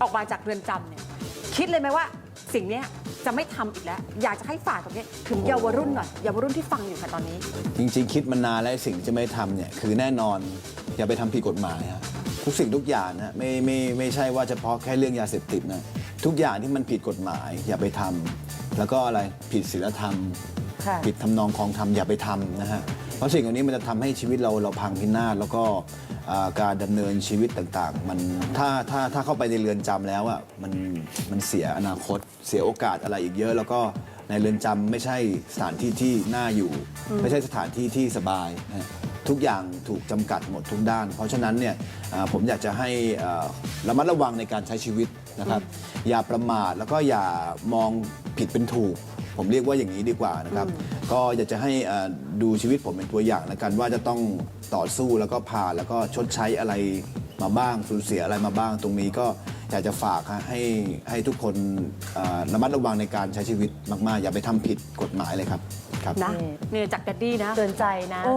ออกมาจากเรือนจำเนี่ยคิดเลยไหมว่าสิ่งเนี้ยจะไม่ทำอีกแล้ว อยากจะให้ฝากตรงนี้ถึงเยาวรุ่นหน่อยเยาวรุ่นที่ฟังอยู่ค่ะตอนนี้ จริงๆ คิดมานานแล้วสิ่งที่จะไม่ทำเนี่ยคือแน่นอนอย่าไปทำผิดกฎหมายฮะทุกสิ่งทุกอย่างนะไม่ไม่ไม่ใช่ว่าเฉพาะแค่เรื่องยาเสพติดนะทุกอย่างที่มันผิดกฎหมาย อย่าไปทำแล้วก็อะไรผิดศีลธรรม ค่ะ ผิดทำนองคลองธรรมอย่าไปทำนะฮะ เพราะสิ่งเหล่านี้มันจะทำให้ชีวิตเราเราพังพินาศแล้วก็การดำเนินชีวิตต่างๆ มันถ้าถ้าถ้าเข้าไปในเรือนจำแล้วอะมันมันเสียอนาคต เสียโอกาสอะไรอีกเยอะ แล้วก็ในเรือนจำไม่ใช่สถานที่ที่น่าอยู่ ไม่ใช่สถานที่ที่สบายทุกอย่างถูกจำกัดหมดทุกด้าน เพราะฉะนั้นเนี่ยผมอยากจะให้อ่า ระมัดระวังในการใช้ชีวิตนะครับ อย่าประมาทแล้วก็อย่ามองผิดเป็นถูก ผมเรียกว่าอย่างนี้ดีกว่านะครับ ก็อยากจะให้เอ่อดูชีวิตผมเป็นตัวอย่างแล้วกันว่าจะต้องต่อสู้แล้วก็ผ่านแล้วก็ชดใช้อะไรมาบ้างสูญเสียอะไรมาบ้าง ตรงนี้ก็อยากจะฝากฮะให้ให้ทุกคนเอ่อระมัดระวังในการใช้ชีวิตมาก ๆ อย่าไปทำผิดกฎหมายเลยครับครับ นะ เนี่ยจากแดดดี้นะ เตือนใจนะโอ้